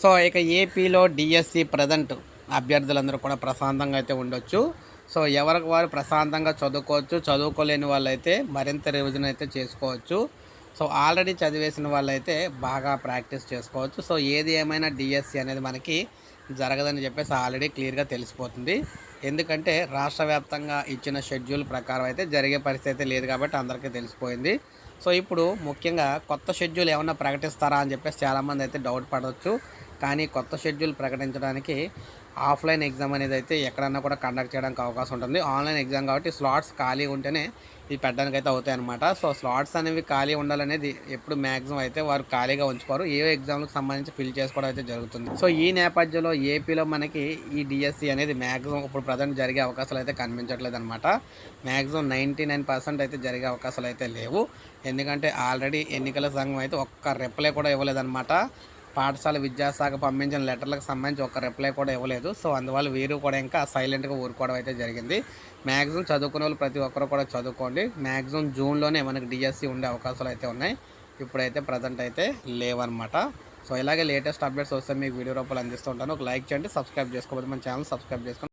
So ఇక ఏపీలో DSC present అభ్యర్థులందరూ కూడా ప్రశాంతంగా అయితే ఉండొచ్చు. సో ఎవరికి వారు ప్రశాంతంగా చదువుకోవచ్చు చదువుకోలేని వాళ్ళైతే మరింత రివిజన్ అయితే చేసుకోవచ్చు. సో ఆల్రెడీ చదివేసిన వాళ్ళైతే బాగా ప్రాక్టీస్ చేసుకోవచ్చు. సో ఏది ఏమైనా డిఎస్సి అనేది మనకి జరగదని చెప్పేసి ఆల్రెడీ క్లియర్గా తెలిసిపోతుంది. ఎందుకంటే రాష్ట్ర వ్యాప్తంగా ఇచ్చిన షెడ్యూల్ ప్రకారం అయితే జరిగే పరిస్థితి అయితే లేదు కాబట్టి అందరికీ తెలిసిపోయింది. సో ఇప్పుడు ముఖ్యంగా కొత్త షెడ్యూల్ ఏమైనా ప్రకటిస్తారా అని చెప్పేసి చాలామంది అయితే డౌట్ పడవచ్చు. కానీ కొత్త షెడ్యూల్ ప్రకటించడానికి ఆఫ్లైన్ ఎగ్జామ్ అనేది అయితే ఎక్కడన్నా కూడా కండక్ట్ చేయడానికి అవకాశం ఉంటుంది. ఆన్లైన్ ఎగ్జామ్ కాబట్టి స్లాట్స్ ఖాళీ ఉంటేనే ఇవి పెట్టడానికి అయితే అవుతాయి అనమాట సో స్లాట్స్ అనేవి ఖాళీ ఉండాలనేది ఎప్పుడు మ్యాక్సిమం అయితే వారు ఖాళీగా ఉంచుకోరు. ఏ ఎగ్జామ్లకు సంబంధించి ఫిల్ చేసుకోవడం అయితే జరుగుతుంది. సో ఈ నేపథ్యంలో ఏపీలో మనకి ఈ డిఎస్సి అనేది మ్యాక్సిమం ఇప్పుడు ప్రజెంట్ జరిగే అవకాశాలు అయితే కనిపించట్లేదు అనమాట మ్యాక్సిమం నైంటీ నైన్ పర్సెంట్ అయితే జరిగే అవకాశాలు అయితే లేవు. ఎందుకంటే ఆల్రెడీ ఎన్నికల సంఘం అయితే ఒక్క రిప్లై కూడా ఇవ్వలేదన్నమాట. పాఠశాల విద్యాశాఖ పంపించిన లెటర్లకు సంబంధించి ఒక రిప్లై కూడా ఇవ్వలేదు. సో అందువల్ల వీరు కూడా ఇంకా సైలెంట్గా ఊరుకోవడం అయితే జరిగింది. మ్యాక్సిమం చదువుకునే వాళ్ళు ప్రతి ఒక్కరు కూడా చదువుకోండి. మ్యాక్సిమం జూన్లోనే మనకి డిఎస్సి ఉండే అవకాశాలు అయితే ఉన్నాయి. ఇప్పుడైతే ప్రజెంట్ అయితే లేవన్నమాట. సో ఇలాగే లేటెస్ట్ అప్డేట్స్ వస్తే మీకు వీడియో రూపాయలు అందిస్తుంటాను ఒక లైక్ చేయండి సబ్స్క్రైబ్ చేసుకోకపోతే మన ఛానల్ సబ్స్క్రైబ్ చేసుకోండి.